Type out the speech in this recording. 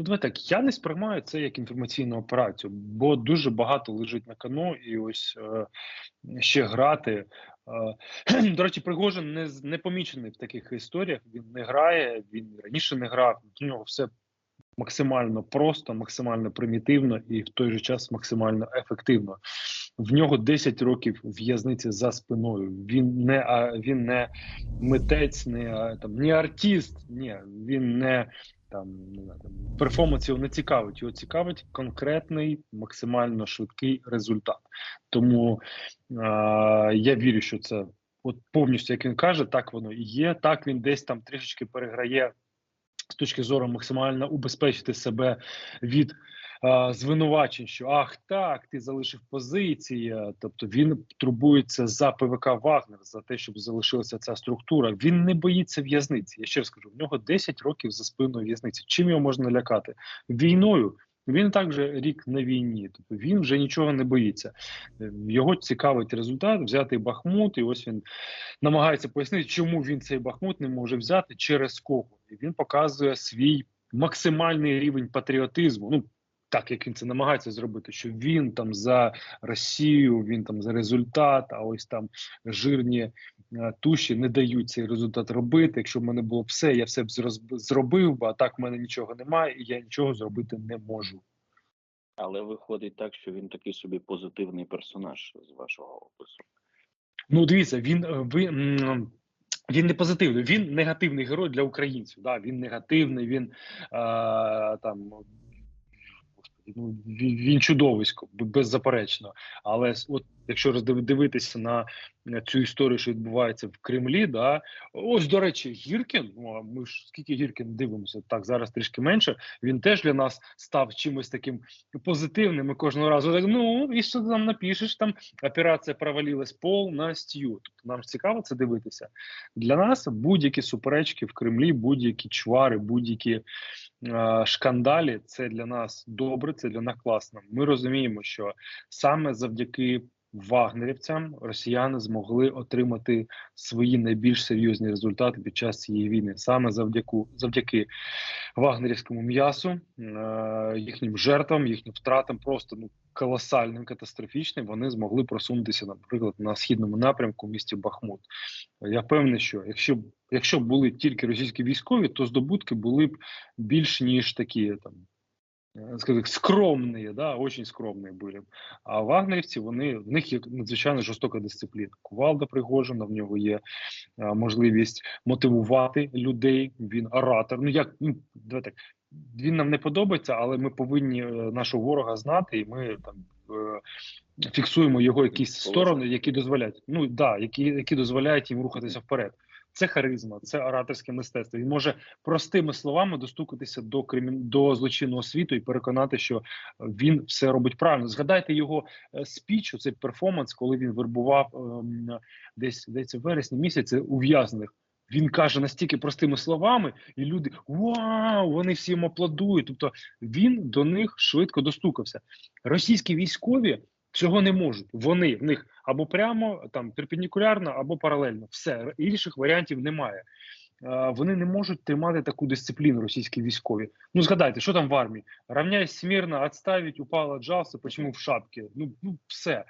Ну, давай так, я не сприймаю це як інформаційну операцію, бо дуже багато лежить на кону, і ось е, ще грати. Е, до речі, Пригожин не, не помічений в таких історіях. Він не грає, він раніше не грав. У нього все максимально просто, максимально примітивно і в той же час максимально ефективно. В нього 10 років в'язниці за спиною. Він не а, він не митець, не там не артист. Ні, він не там не знаю, там перформанс його не цікавить. Його цікавить конкретний, максимально швидкий результат. Тому е, я вірю, що це от повністю, як він каже, так воно і є. Так він десь там трішечки переграє з точки зору максимально убезпечити себе від звинувачень, що ах так, ти залишив позиції. Тобто він турбується за ПВК Вагнер, за те, щоб залишилася ця структура. Він не боїться в'язниці. Я ще раз скажу, в нього 10 років за спиною в'язниці. Чим його можна лякати? Війною. Він також рік на війні, тобто він вже нічого не боїться. Е, Його цікавить результат взяти Бахмут, і ось він намагається пояснити, чому він цей Бахмут не може взяти, через кого. І він показує свій максимальний рівень патріотизму. Ну так як він це намагається зробити, що він там за Росію, він там за результат, а ось там жирні е, туші не дають цей результат робити. Якщо в мене було б все, я все б зробив би, а так в мене нічого немає, і я нічого зробити не можу. Але виходить так, що він такий собі позитивний персонаж з вашого опису. Ну, дивіться, він е, ви. Він не позитивний, він негативний герой для українців. Да, він негативний, він е, там ну він, чудовисько, беззаперечно. Але от якщо роздив- дивитися на цю історію, що відбувається в Кремлі, да ось до речі, Гіркін. Ну ми ж скільки Гіркін дивимося, так зараз трішки менше. Він теж для нас став чимось таким позитивним. Ми кожного разу так, ну і що ти там напишеш? Там операція провалилась повністю. Тобто нам ж цікаво це дивитися. Для нас будь-які суперечки в Кремлі, будь-які чвари, будь-які шкандалі це для нас добре, це для нас класно. Ми розуміємо, що саме завдяки вагнерівцям росіяни змогли отримати свої найбільш серйозні результати під час цієї війни. Саме завдяки завдяки вагнерівському м'ясу, е, їхнім жертвам, їхнім втратам, просто ну колосальним, катастрофічним. Вони змогли просунутися, наприклад, на східному напрямку в місті Бахмут. Я певний, що якщо якщо були тільки російські військові, то здобутки були б більш ніж такі там. Е, скажімо, скромні, да, очень скромні були. А вагнерівці, вони в них є надзвичайно жорстока дисципліна. Кувалда Пригожина, в нього є е, можливість мотивувати людей. Він оратор. Ну як ну давай так. Він нам не подобається, але ми повинні е, нашого ворога знати, і ми там фіксуємо його якісь сторони, які дозволяють. Ну да, які, які дозволяють їм рухатися вперед. Це харизма, це ораторське мистецтво. Він може простими словами достукатися до кримін... до злочинного світу і переконати, що він все робить правильно. Згадайте його е, спіч, цей перформанс, коли він вербував ем, десь десь в вересні місяці ув'язнених. Він каже настільки простими словами, і люди вау! Вони всі йому аплодують. Тобто він до них швидко достукався. Російські військові цього не можуть. Вони в них або прямо там перпендикулярно, або паралельно. Все інших варіантів немає. Вони не можуть тримати таку дисципліну російські військові. Ну згадайте, що там в армії? Равняй смірно, відставить, упала джалса, почему в шапці? Ну, ну все.